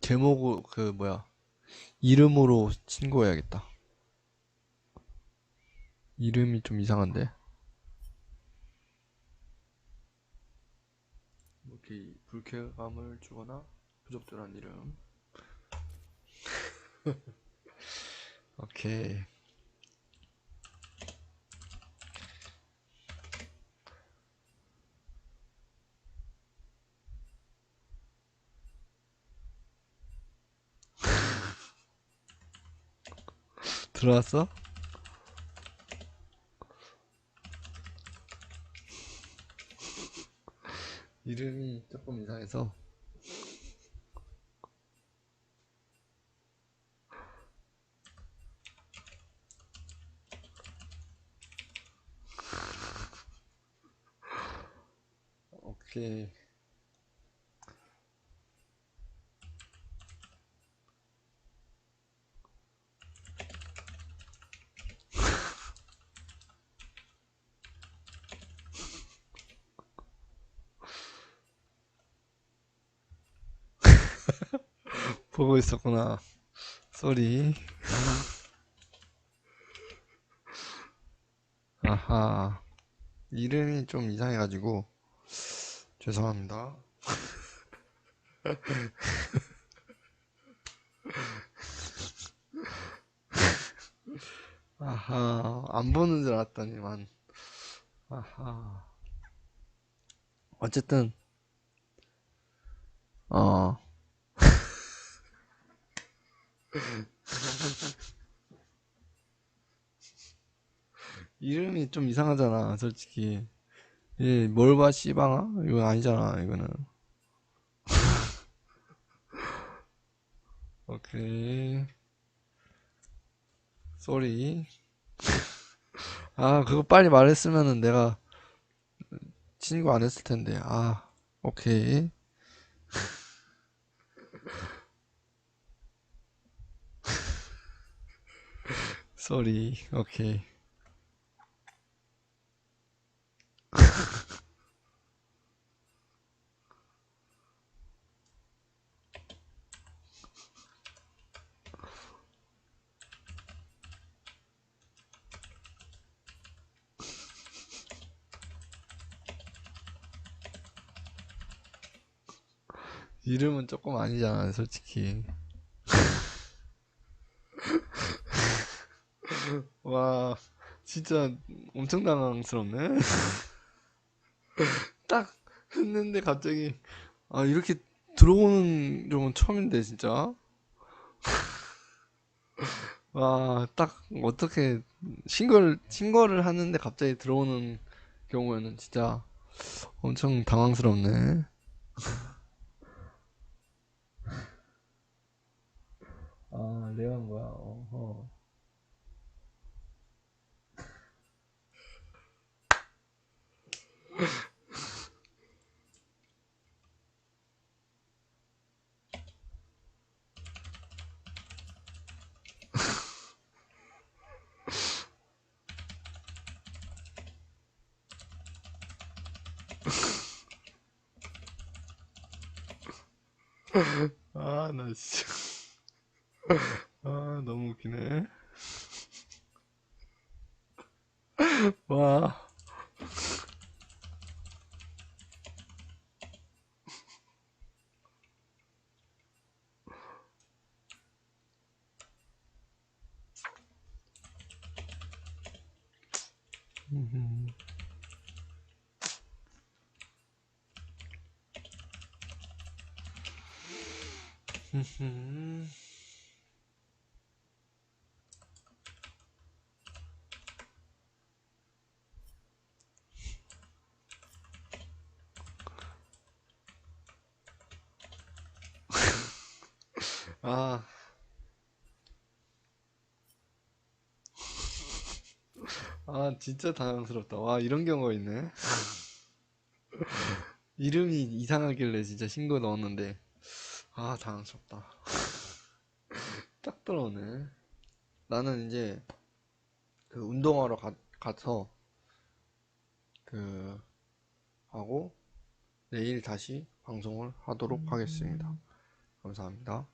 제목으로 그 뭐야 이름으로 신고해야겠다. 이름이 좀 이상한데. 이렇게 불쾌감을 주거나 부적절한 이름. 오케이. 들어왔어? 이름이 조금 이상해서 오케이 보고 있었구나. 쏘리. 아하. 이름이 좀 이상해가지고. 죄송합니다. 아하. 안 보는 줄 알았더니만. 아하. 어쨌든. 어 이름이 좀 이상하잖아 솔직히. 예, 뭘봐 씨방아? 이거 아니잖아 이거는. 오케이. 쏘리. 아 그거 빨리 말했으면은 내가 신고 안 했을 텐데. 아 오케이 쏘리 오케이 이름은 조금 아니잖아 솔직히 와 진짜 엄청 당황스럽네. 딱 했는데 갑자기 아 이렇게 들어오는 경우는 처음인데 진짜. 와 딱 어떻게 신고를 신고를 하는데 갑자기 들어오는 경우에는 진짜 엄청 당황스럽네. 아 레어인 거야. 어허 아 나 진짜 아 너무 웃기네 와 음. 아. 아, 진짜 당황스럽다. 와, 이런 경우가 있네. 이름이 이상하길래 진짜 신고 넣었는데, 아, 당황스럽다. 딱 들어오네. 나는 이제, 그, 운동하러 가, 가서, 그, 하고, 내일 다시 방송을 하도록 하겠습니다. 감사합니다.